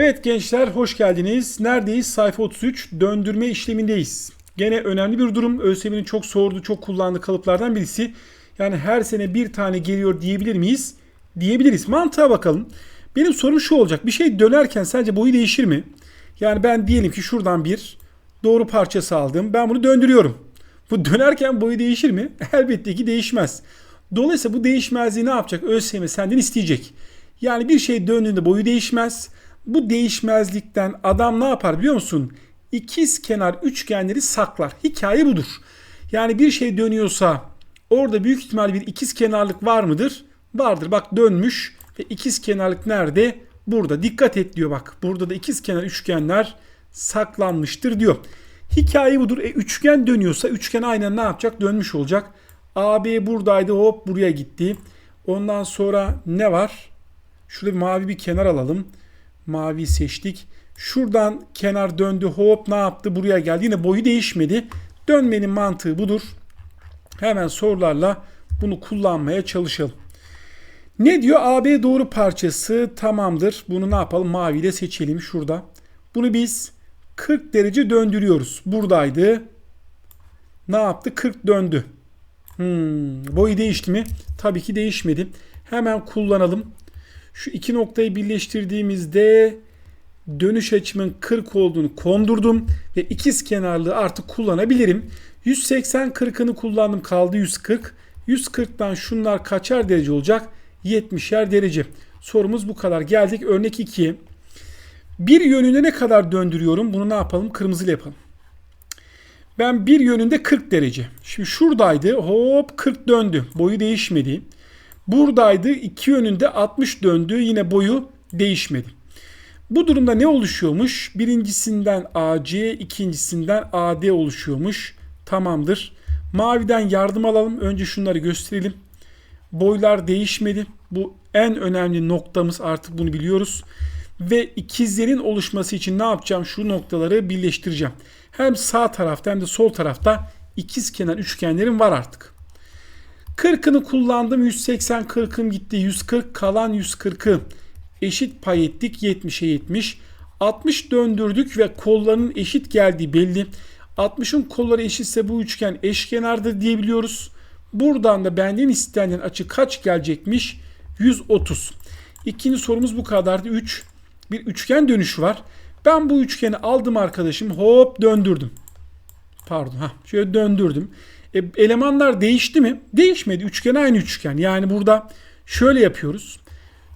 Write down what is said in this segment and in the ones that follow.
Evet gençler hoş geldiniz. Neredeyiz? Sayfa 33 döndürme işlemindeyiz. Gene önemli bir durum. ÖSYM'nin çok sorduğu, çok kullandığı kalıplardan birisi. Yani her sene bir tane geliyor diyebilir miyiz? Diyebiliriz. Mantığa bakalım. Benim sorum şu olacak. Bir şey dönerken sence boyu değişir mi? Yani ben diyelim ki şuradan bir doğru parçası aldım. Ben bunu döndürüyorum. Bu dönerken boyu değişir mi? Elbette ki değişmez. Dolayısıyla bu değişmezliği ne yapacak? ÖSYM senden isteyecek. Yani bir şey döndüğünde boyu değişmez. Bu değişmezlikten adam ne yapar biliyor musun? İkiz kenar üçgenleri saklar. Hikaye budur. Yani bir şey dönüyorsa orada büyük ihtimal bir ikiz kenarlık var mıdır? Vardır. Bak dönmüş ve ikiz kenarlık nerede? Burada. Dikkat et diyor bak. Burada da ikiz kenar üçgenler saklanmıştır diyor. Hikaye budur. E, üçgen dönüyorsa üçgen aynen ne yapacak? Dönmüş olacak. AB buradaydı hop buraya gitti. Ondan sonra ne var? Şurada bir mavi bir kenar alalım. Mavi seçtik. Şuradan kenar döndü hop ne yaptı buraya geldi. Yine boyu değişmedi. Dönmenin mantığı budur. Hemen sorularla bunu kullanmaya çalışalım. Ne diyor? AB doğru parçası tamamdır. Bunu ne yapalım? Maviyle seçelim şurada. Bunu biz 40 derece döndürüyoruz. Buradaydı. Ne yaptı? 40 döndü. Hmm, boyu değişti mi? Tabii ki değişmedi. Hemen kullanalım. Şu iki noktayı birleştirdiğimizde dönüş açımın 40 olduğunu kondurdum ve ikiz kenarlığı artık kullanabilirim. 180 40'ını kullandım kaldı 140. 140'tan şunlar kaçar derece olacak? 70'er derece. Sorumuz bu kadar. Geldik örnek 2'ye. Bir yönünde ne kadar döndürüyorum? Bunu ne yapalım? Kırmızıyla yapalım. Ben bir yönünde 40 derece. Şimdi şuradaydı. Hop 40 döndü. Boyu değişmedi. Buradaydı. iki yönünde 60 döndü. Yine boyu değişmedi. Bu durumda ne oluşuyormuş? Birincisinden AC, ikincisinden AD oluşuyormuş. Tamamdır. Maviden yardım alalım. Önce şunları gösterelim. Boylar değişmedi. Bu en önemli noktamız artık bunu biliyoruz. Ve ikizlerin oluşması için ne yapacağım? Şu noktaları birleştireceğim. Hem sağ tarafta hem de sol tarafta ikiz kenar üçgenlerim var artık. 40'ını kullandım. 180 40'ım gitti. 140 kalan 140'ı eşit pay ettik. 70'e 70. 60 döndürdük ve kollarının eşit geldiği belli. 60'ın kolları eşitse bu üçgen eşkenardır diyebiliyoruz. Buradan da benden istenilen açı kaç gelecekmiş? 130. İkinci sorumuz bu kadardı. 3. Bir üçgen dönüşü var. Ben bu üçgeni aldım arkadaşım. Hop döndürdüm. Pardon. ha Şöyle döndürdüm. E, elemanlar değişti mi? Değişmedi. Üçgen aynı üçgen. Yani burada şöyle yapıyoruz.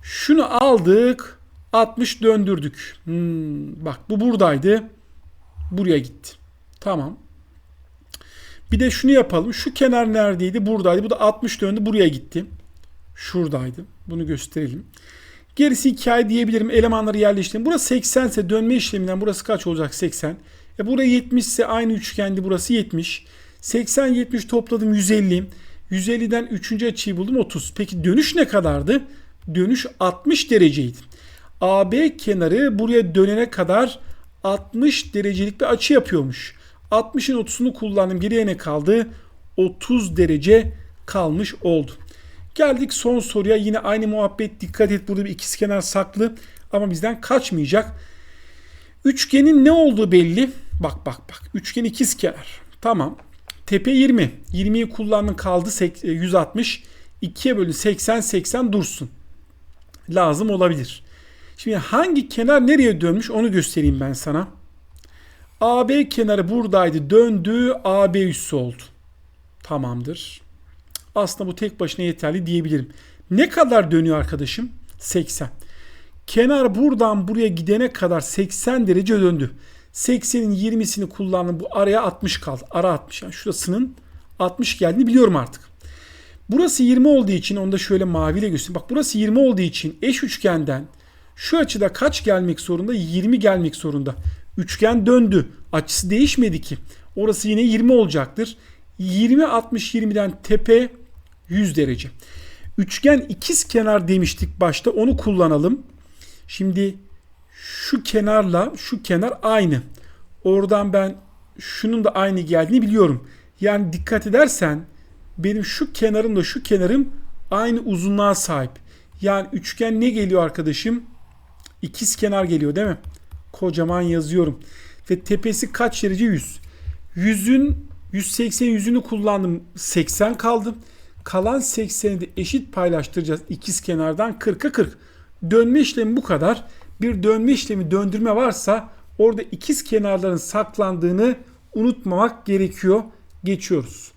Şunu aldık. 60 döndürdük. Hmm, bak bu buradaydı. Buraya gitti. Tamam. Bir de şunu yapalım. Şu kenar neredeydi? Buradaydı. Bu da 60 döndü. Buraya gitti. Şuradaydı. Bunu gösterelim. Gerisi hikaye diyebilirim. Elemanları yerleştirelim. Burası 80 ise dönme işleminden burası kaç olacak? 80. E buraya 70 ise aynı üçgendi. Burası 70. 80 70 topladım 150. 150'den 3. açıyı buldum 30. Peki dönüş ne kadardı? Dönüş 60 dereceydi. AB kenarı buraya dönene kadar 60 derecelik bir açı yapıyormuş. 60'ın 30'unu kullandım. Geriye ne kaldı? 30 derece kalmış oldu. Geldik son soruya. Yine aynı muhabbet. Dikkat et burada bir ikizkenar saklı ama bizden kaçmayacak. Üçgenin ne olduğu belli. Bak bak bak. Üçgen ikizkenar. Tamam. Tepe 20. 20'yi kullandın kaldı 160. 2'ye bölün 80 80 dursun. Lazım olabilir. Şimdi hangi kenar nereye dönmüş onu göstereyim ben sana. AB kenarı buradaydı. Döndü. AB üssü oldu. Tamamdır. Aslında bu tek başına yeterli diyebilirim. Ne kadar dönüyor arkadaşım? 80. Kenar buradan buraya gidene kadar 80 derece döndü. 80'in 20'sini kullandım. Bu araya 60 kaldı. Ara 60. Yani şurasının 60 geldiğini biliyorum artık. Burası 20 olduğu için onu da şöyle maviyle göstereyim. Bak burası 20 olduğu için eş üçgenden şu açıda kaç gelmek zorunda? 20 gelmek zorunda. Üçgen döndü. Açısı değişmedi ki. Orası yine 20 olacaktır. 20 60 20'den tepe 100 derece. Üçgen ikiz kenar demiştik başta. Onu kullanalım. Şimdi şu kenarla şu kenar aynı. Oradan ben şunun da aynı geldiğini biliyorum. Yani dikkat edersen benim şu kenarımla şu kenarım aynı uzunluğa sahip. Yani üçgen ne geliyor arkadaşım? İkiz kenar geliyor değil mi? Kocaman yazıyorum. Ve tepesi kaç derece? 100. 100'ün 180 yüzünü kullandım. 80 kaldı. Kalan 80'i de eşit paylaştıracağız. İkiz kenardan 40'a 40. Dönme işlemi bu kadar. Bir dönme işlemi döndürme varsa orada ikiz kenarların saklandığını unutmamak gerekiyor. Geçiyoruz.